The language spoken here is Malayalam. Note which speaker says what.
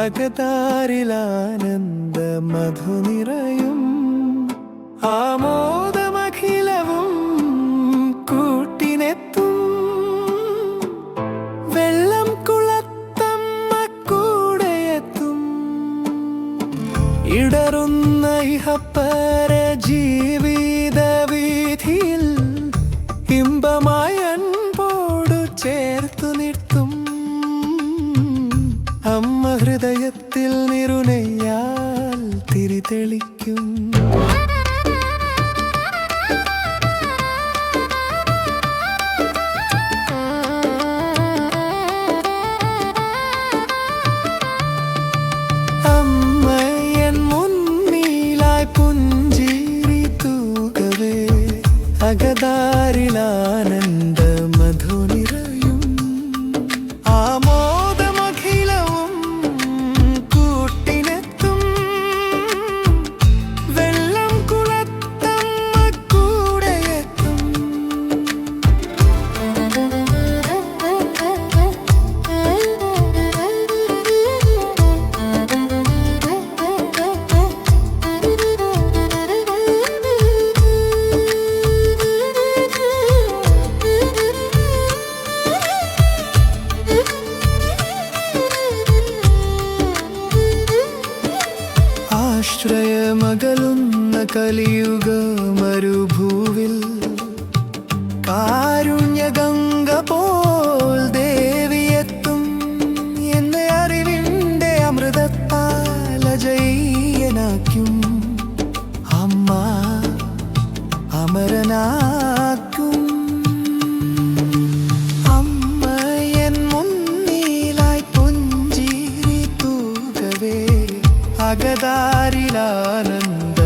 Speaker 1: അകതാരിലാനന്ദ മധു നിറയും ആമോദമഖിലവും കൂട്ടിനെത്തും. വെള്ളം കുളത്തമ്മ കൂടെയെത്തും ഇടറുന്ന ഇഹപ്പര ജീവിത വീതിയിൽ ഇമ്പമായ അൻപോടു ചേർത്തു നിർത്തും. അമ്മ ഹൃദയത്തിൽ നിരുനയാൽ തിരിതെളിക്കും അമ്മയൻ മുന്നിലായി പുഞ്ചിരി ആശ്രയമകലുന്ന കലിയുഗ മരുഭൂവിൽ കാരുണ്യഗംഗ പോൽ ദേവിയെത്തും എന്ന് അറിവിന്റെ അമൃതത്താൽ അമ്മ അമരനാ ആരിലാനന്ദ